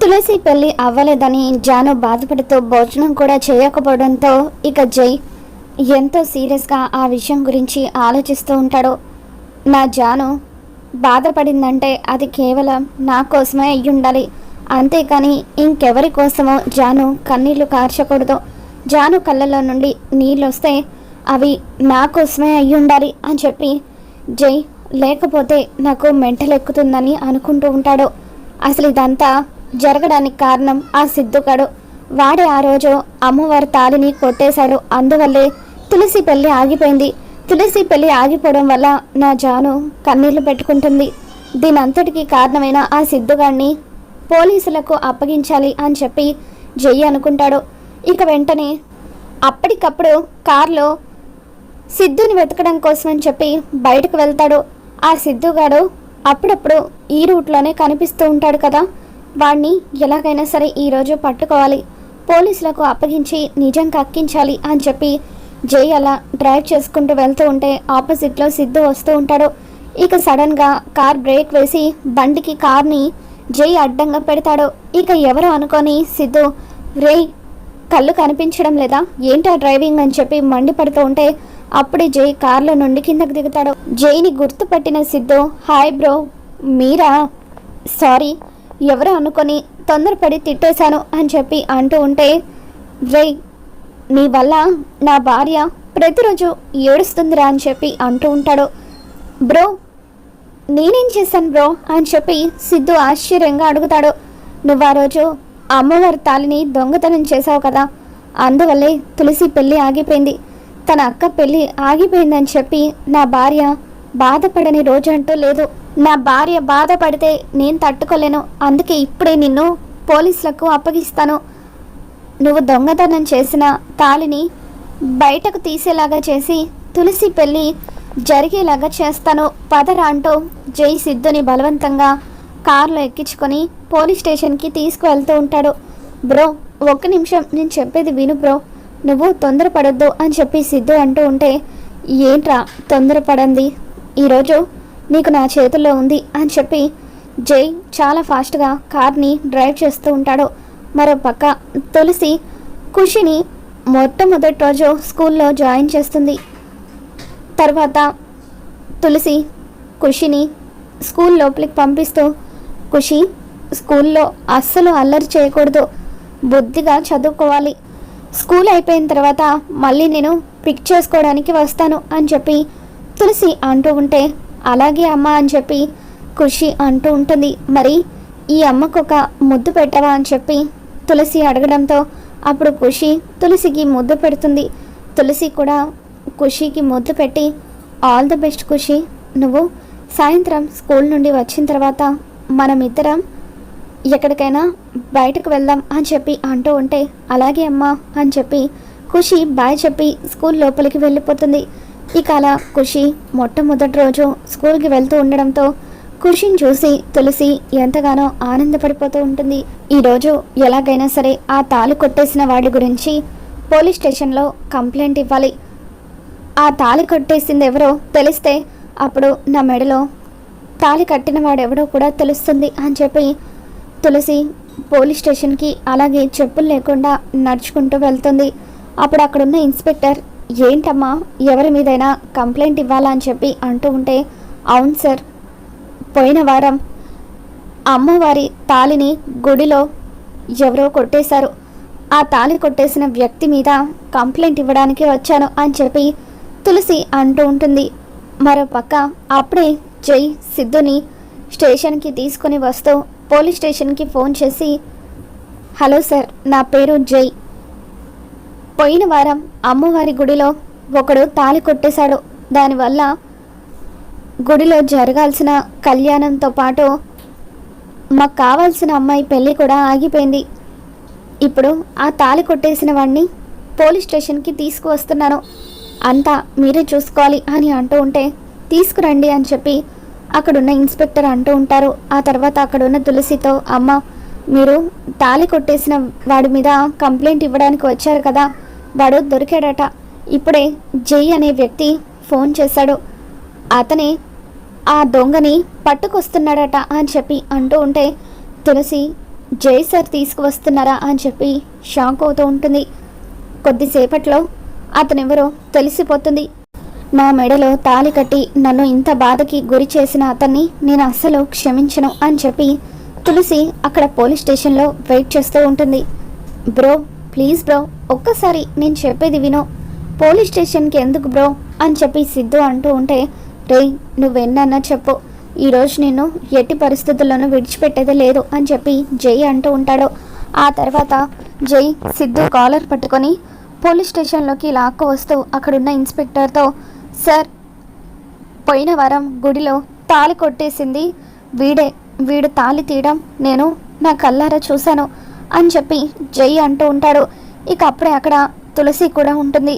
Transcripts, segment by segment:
తులసి పెళ్ళి అవ్వలేదని జాను బాధపడుతూ భోజనం కూడా చేయకపోవడంతో ఇక జై ఎంతో సీరియస్గా ఆ విషయం గురించి ఆలోచిస్తూ ఉంటాడు. నా జాను బాధపడిందంటే అది కేవలం నా కోసమే అయ్యి ఉండాలి అంతేకాని ఇంకెవరి కోసమో జాను కన్నీళ్ళు కార్చకూడదు. జాను కళ్ళలో నుండి నీళ్ళు వస్తే అవి నా కోసమే అయ్యి ఉండాలి అని చెప్పి జై లేకపోతే నాకు మెంటలు ఎక్కుతుందని అనుకుంటూ ఉంటాడు. అసలు ఇదంతా జరగడానికి కారణం ఆ సిద్ధుకడు వాడే ఆ రోజు అమ్మవారి తాలిని కొట్టేశాడు అందువల్లే తులసి పెళ్ళి ఆగిపోయింది. తులసి పెళ్ళి ఆగిపోవడం వల్ల నా జాను కన్నీళ్ళు పెట్టుకుంటుంది. దీనంతటికీ కారణమైన ఆ సిద్ధుగాడిని పోలీసులకు అప్పగించాలి అని చెప్పి జయ్యి అనుకుంటాడు. ఇక వెంటనే అప్పటికప్పుడు కారులో సిద్ధుని వెతకడం కోసం అని చెప్పి బయటకు వెళ్తాడు. ఆ సిద్ధుగాడు అప్పుడప్పుడు ఈ రూట్లోనే కనిపిస్తూ ఉంటాడు కదా. వాడిని ఎలాగైనా సరే ఈరోజు పట్టుకోవాలి. పోలీసులకు అప్పగించి నిజం కక్కించాలి అని చెప్పి జై అలా డ్రైవ్ చేసుకుంటూ వెళ్తూ ఉంటే ఆపోజిట్లో సిద్ధు వస్తూ ఉంటాడు. ఇక సడన్గా కార్ బ్రేక్ వేసి బండికి కార్ని జై అడ్డంగా పెడతాడు. ఇక ఎవరు అనుకొని సిద్ధు రే కళ్ళు కనిపించడం లేదా? ఏంటా డ్రైవింగ్? అని చెప్పి మండిపడుతూ ఉంటే అప్పుడే జై కార్లో నుండి కిందకు దిగుతాడు. జైని గుర్తుపట్టిన సిద్ధు హాయ్ బ్రో మీరా? సారీ ఎవరు అనుకొని తొందరపడి తిట్టేశాను అని చెప్పి అంటూ ఉంటే రేయ్ నీ వల్ల నా భార్య ప్రతిరోజు ఏడుస్తుందిరా అని చెప్పి అంటూ ఉంటాడు. బ్రో నేనేం చేశాను బ్రో అని చెప్పి సిద్ధు ఆశ్చర్యంగా అడుగుతాడు. నువ్వు ఆ రోజు అమ్మవారి తాలిని దొంగతనం చేశావు కదా అందువల్లే తులసి పెళ్ళి ఆగిపోయింది. తన అక్క పెళ్ళి ఆగిపోయిందని చెప్పి నా భార్య బాధపడని రోజు అంటూ లేదు. నా భార్య బాధపడితే నేను తట్టుకోలేను. అందుకే ఇప్పుడే నిన్ను పోలీసులకు అప్పగిస్తాను. నువ్వు దొంగతనం చేసిన తాళిని బయటకు తీసేలాగా చేసి తులసి పెళ్ళి జరిగేలాగా చేస్తాను. పదరా అంటూ జై సిద్ధుని బలవంతంగా కారులో ఎక్కించుకొని పోలీస్ స్టేషన్కి తీసుకువెళ్తూ ఉంటాడు. బ్రో ఒక్క నిమిషం నేను చెప్పేది విను బ్రో. నువ్వు తొందరపడొద్దు అని చెప్పి సిద్ధు అంటూ ఉంటే ఏంట్రా తొందరపడంది? ఈరోజు నీకు నా చేతుల్లో ఉంది అని చెప్పి జై చాలా ఫాస్ట్గా కార్ని డ్రైవ్ చేస్తూ ఉంటాడు. మరో పక్క తులసి ఖుషిని మొట్టమొదటి రోజు స్కూల్లో జాయిన్ చేస్తుంది. తర్వాత తులసి ఖుషిని స్కూల్ లోపలికి పంపిస్తూ ఖుషి స్కూల్లో అస్సలు అల్లరి చేయకూడదు బుద్ధిగా చదువుకోవాలి. స్కూల్ అయిపోయిన తర్వాత మళ్ళీ నేను పిక్ చేసుకోవడానికి వస్తాను అని చెప్పి తులసి అంటూ ఉంటే అలాగే అమ్మ అని చెప్పి ఖుషి అంటూ ఉంటుంది. మరి ఈ అమ్మకు ఒక ముద్దు పెట్టవా అని చెప్పి తులసి అడగడంతో అప్పుడు ఖుషి తులసికి ముద్దు పెడుతుంది. తులసి కూడా ఖుషికి ముద్దు పెట్టి ఆల్ ద బెస్ట్ ఖుషి నువ్వు సాయంత్రం స్కూల్ నుండి వచ్చిన తర్వాత మనమిద్దరం ఎక్కడికైనా బయటకు వెళ్దాం అని చెప్పి అంటూ ఉంటే అలాగే అమ్మా అని చెప్పి ఖుషి బాయ్ చెప్పి స్కూల్ లోపలికి వెళ్ళిపోతుంది. ఇక అలా ఖుషి మొట్టమొదటి రోజు స్కూల్కి వెళ్తూ ఉండడంతో ఖుషిని చూసి తులసి ఎంతగానో ఆనందపడిపోతూ ఉంటుంది. ఈరోజు ఎలాగైనా సరే ఆ తాళి కొట్టేసిన వాడి గురించి పోలీస్ స్టేషన్లో కంప్లైంట్ ఇవ్వాలి. ఆ తాళి కొట్టేసింది ఎవరో తెలిస్తే అప్పుడు నా మెడలో తాళి కట్టిన వాడెవడో కూడా తెలుస్తుంది అని చెప్పి తులసి పోలీస్ స్టేషన్కి అలాగే చెప్పులు లేకుండా నడుచుకుంటూ వెళ్తుంది. అప్పుడు అక్కడున్న ఇన్స్పెక్టర్ ఏంటమ్మా ఎవరి మీదైనా కంప్లైంట్ ఇవ్వాలా అని చెప్పి అంటూ ఉంటే అవును సార్ పోయిన వారం అమ్మవారి తాళిని గుడిలో ఎవరో కొట్టేశారు. ఆ తాళి కొట్టేసిన వ్యక్తి మీద కంప్లైంట్ ఇవ్వడానికి వచ్చాను అని చెప్పి తులసి అంటూ ఉంటుంది. మరో పక్క అప్పుడే జై సిద్ధుని స్టేషన్కి తీసుకొని వస్తూ పోలీస్ స్టేషన్కి ఫోన్ చేసి హలో సార్ నా పేరు జై. పోయిన వారం అమ్మవారి గుడిలో ఒకడు తాళి కొట్టేశాడు. దానివల్ల గుడిలో జరగాల్సిన కళ్యాణంతో పాటు మాకు కావాల్సిన అమ్మాయి పెళ్ళి కూడా ఆగిపోయింది. ఇప్పుడు ఆ తాళి కొట్టేసిన వాడిని పోలీస్ స్టేషన్కి తీసుకువస్తున్నాను. అంతా మీరే చూసుకోవాలి అని అంటూ ఉంటే తీసుకురండి అని చెప్పి అక్కడున్న ఇన్స్పెక్టర్ అంటూ ఉంటారు. ఆ తర్వాత అక్కడున్న తులసితో అమ్మ మీరు తాళి కొట్టేసిన వాడి మీద కంప్లైంట్ ఇవ్వడానికి వచ్చారు కదా వాడు దొరికాడట. ఇప్పుడే జై అనే వ్యక్తి ఫోన్ చేశాడు. అతనే ఆ దొంగని పట్టుకొస్తున్నాడట అని చెప్పి అంటూ ఉంటే తులసి జై సార్ తీసుకువస్తున్నారా అని చెప్పి షాక్ అవుతూ ఉంటుంది. కొద్దిసేపట్లో అతనెవరో తెలిసిపోతుంది. నా మెడలో తాలి కట్టి నన్ను ఇంత బాధకి గురి చేసిన అతన్ని నేను అస్సలు క్షమించను అని చెప్పి తులసి అక్కడ పోలీస్ స్టేషన్లో వెయిట్ చేస్తూ ఉంటుంది. బ్రో ప్లీజ్ బ్రో ఒక్కసారి నేను చెప్పేది విను. పోలీస్ స్టేషన్కి ఎందుకు బ్రో? అని చెప్పి సిద్ధు అంటూ ఉంటే రేయ్ నువ్వెన్నన్నా చెప్పు. ఈరోజు నేను ఎట్టి పరిస్థితుల్లోనూ విడిచిపెట్టేదే లేదు అని చెప్పి జై అంటూ ఉంటాడు. ఆ తర్వాత జై సిద్ధు కాలర్ పట్టుకొని పోలీస్ స్టేషన్లోకి లాక్కు వస్తూ అక్కడున్న ఇన్స్పెక్టర్తో సార్ పోయిన వారం గుడిలో తాళి కొట్టేసింది. వీడే వీడు తాళి తీయడం నేను నా కల్లారా చూశాను. అని చెప్పి జై అంటూ ఉంటాడు. ఇక అప్పుడే అక్కడ తులసి కూడా ఉంటుంది.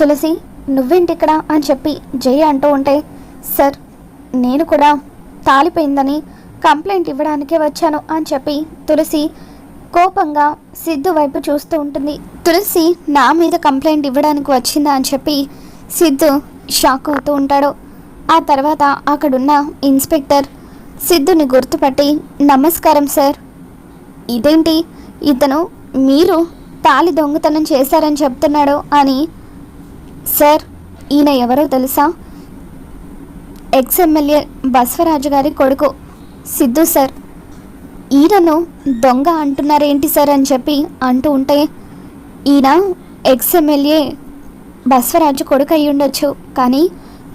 తులసి నువ్వేంటి ఇక్కడ అని చెప్పి జై అంటూ ఉంటే సార్ నేను కూడా తాలిపోయిందని కంప్లైంట్ ఇవ్వడానికే వచ్చాను అని చెప్పి తులసి కోపంగా సిద్ధు వైపు చూస్తూ ఉంటుంది. తులసి నా మీద కంప్లైంట్ ఇవ్వడానికి వచ్చిందా? అని చెప్పి సిద్ధు షాక్ అవుతూ ఉంటాడు. ఆ తర్వాత అక్కడున్న ఇన్స్పెక్టర్ సిద్ధుని గుర్తుపట్టి నమస్కారం సార్. ఇదేంటి? ఇతను మీరు తాలి దొంగతనం చేశారని చెప్తున్నాడు అని. సార్ ఈయన ఎవరో తెలుసా? ఎక్స్ ఎమ్మెల్యే బసవరాజు గారి కొడుకు. సిద్ధు సార్ ఈయనను దొంగ అంటున్నారేంటి సార్ అని చెప్పి అంటూ ఉంటే ఈయన ఎక్స్ ఎమ్మెల్యే బసవరాజు కొడుకు అయి ఉండొచ్చు కానీ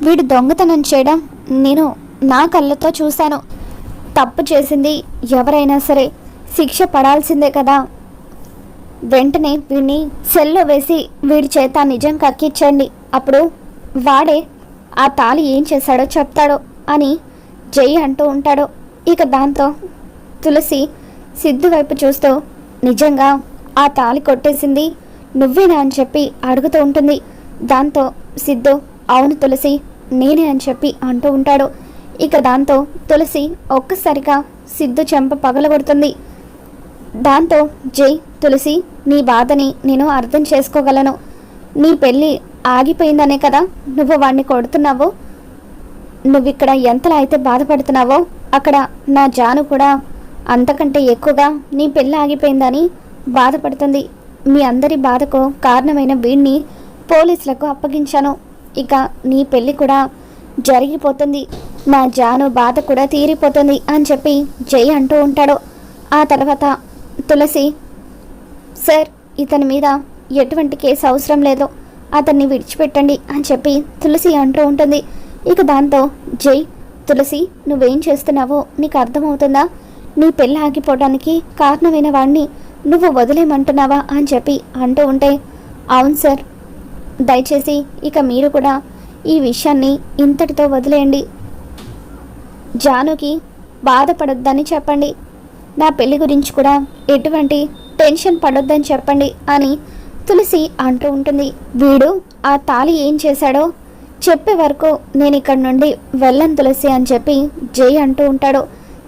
వీడు దొంగతనం చేయడం నేను నా కళ్ళతో చూశాను. తప్పు చేసింది ఎవరైనా సరే శిక్ష పడాల్సిందే కదా. వెంటనే వీడిని సెల్లో వేసి వీడి చేత నిజం కక్కించండి. అప్పుడు వాడే ఆ తాళి ఏం చేశాడో చెప్తాడో అని జై అంటూ ఉంటాడు. ఇక దాంతో తులసి సిద్ధు వైపు చూస్తూ నిజంగా ఆ తాళి కొట్టేసింది నువ్వేనా? అని చెప్పి అడుగుతూ ఉంటుంది. దాంతో సిద్ధు అవును తులసి నేనే అని చెప్పి అంటూ ఉంటాడు. ఇక దాంతో తులసి ఒక్కసారిగా సిద్ధు చెంప పగలగొడుతుంది. దాంతో జై తులసి నీ బాధని నేను అర్థం చేసుకోగలను. నీ పెళ్ళి ఆగిపోయిందనే కదా నువ్వు వాడిని కొడుతున్నావు? నువ్విక్కడ ఎంతలా అయితే బాధపడుతున్నావో అక్కడ నా జాను కూడా అంతకంటే ఎక్కువగా నీ పెళ్ళి ఆగిపోయిందని బాధపడుతుంది. మీ అందరి బాధకు కారణమైన వీడిని పోలీసులకు అప్పగించాను. ఇక నీ పెళ్ళి కూడా జరిగిపోతుంది. నా జాను బాధ కూడా తీరిపోతుంది అని చెప్పి జై అంటూ ఉంటాడు. ఆ తర్వాత తులసి సార్ ఇతని మీద ఎటువంటి కేసు అవసరం లేదు. అతన్ని విడిచిపెట్టండి అని చెప్పి తులసి అంటూ ఉంటుంది. ఇక దాంతో జై తులసి నువ్వేం చేస్తున్నావో నీకు అర్థమవుతుందా? నీ పెళ్ళి ఆగిపోవడానికి కారణమైన వాణ్ణి నువ్వు వదిలేయమంటున్నావా అని చెప్పి అంటూ ఉంటే అవును సార్. దయచేసి ఇక మీరు కూడా ఈ విషయాన్ని ఇంతటితో వదిలేయండి. జానుకి బాధపడొద్దని చెప్పండి. నా పెళ్ళి గురించి కూడా ఎటువంటి టెన్షన్ పడొద్దని చెప్పండి అని తులసి అంటూ ఉంటుంది. వీడు ఆ తాళి ఏం చేశాడో చెప్పే వరకు నేను ఇక్కడ నుండి వెళ్ళను తులసి అని చెప్పి జై అంటూ ఉంటాడు.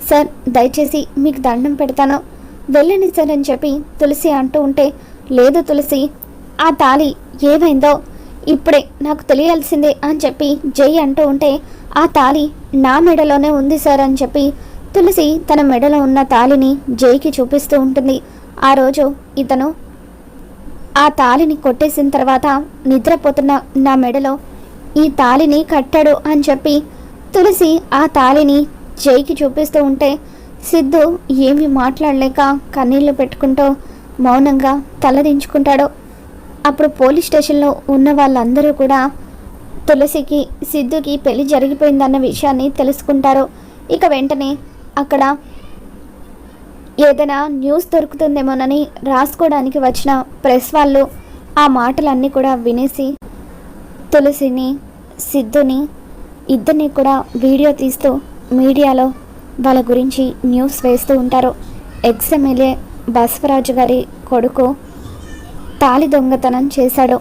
సార్ దయచేసి మీకు దండం పెడతాను. వెళ్ళండి సార్ అని చెప్పి తులసి అంటూ ఉంటే లేదు తులసి ఆ తాళి ఏమైందో ఇప్పుడే నాకు తెలియాల్సిందే అని చెప్పి జై అంటూ ఉంటే ఆ తాళి నా మెడలోనే ఉంది సార్ అని చెప్పి తులసి తన మెడలో ఉన్న తాళిని జైకి చూపిస్తూ ఉంటుంది. ఆ రోజు ఇతను ఆ తాళిని కొట్టేసిన తర్వాత నిద్రపోతున్న నా మెడలో ఈ తాళిని కట్టాడు అని చెప్పి తులసి ఆ తాళిని జైకి చూపిస్తూ ఉంటే సిద్ధు ఏమీ మాట్లాడలేక కన్నీళ్ళు పెట్టుకుంటూ మౌనంగా తలదించుకుంటాడు. అప్పుడు పోలీస్ స్టేషన్లో ఉన్న వాళ్ళందరూ కూడా తులసికి సిద్ధుకి పెళ్ళి జరిగిపోయిందన్న విషయాన్ని తెలుసుకుంటారు. ఇక వెంటనే అక్కడ ఏదైనా న్యూస్ దొరుకుతుందేమోనని రాసుకోవడానికి వచ్చిన ప్రెస్ వాళ్ళు ఆ మాటలన్నీ కూడా వినేసి తులసిని సిద్ధుని ఇద్దరిని కూడా వీడియో తీస్తూ మీడియాలో వాళ్ళ గురించి న్యూస్ వేస్తూ ఉంటారు. ఎక్స్ బసవరాజు గారి కొడుకు తాలి దొంగతనం చేశాడు.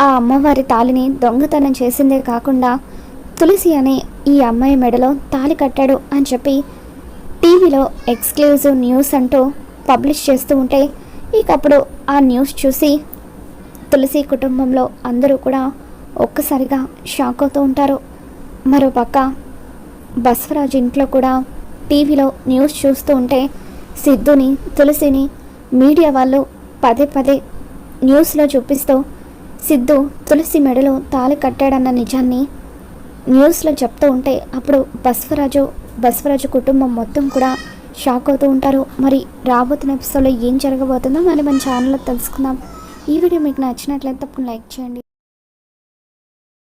ఆ అమ్మవారి తాలిని దొంగతనం చేసిందే కాకుండా తులసి అనే ఈ అమ్మాయి మెడలో తాలి కట్టాడు అని చెప్పి టీవీలో ఎక్స్క్లూజివ్ న్యూస్ అంటూ పబ్లిష్ చేస్తూ ఉంటే ఇకప్పుడు ఆ న్యూస్ చూసి తులసి కుటుంబంలో అందరూ కూడా ఒక్కసారిగా షాక్ అవుతూ ఉంటారు. మరోపక్క బసవరాజు ఇంట్లో కూడా టీవీలో న్యూస్ చూస్తూ ఉంటే సిద్ధుని తులసిని మీడియా వాళ్ళు పదే పదే న్యూస్లో చూపిస్తూ సిద్ధు తులసి మెడలో తాళి కట్టాడన్న నిజాన్ని న్యూస్లో చెప్తూ ఉంటే అప్పుడు బస్వరాజు బస్వరాజు కుటుంబం మొత్తం కూడా షాక్ అవుతూ ఉంటారు. మరి రాబోతున్న ఎపిసోడ్లో ఏం జరగబోతుందో మరి మన ఛానల్లో తెలుసుకుందాం. ఈ వీడియో మీకు నచ్చినట్లయితే తప్పకుండా లైక్ చేయండి.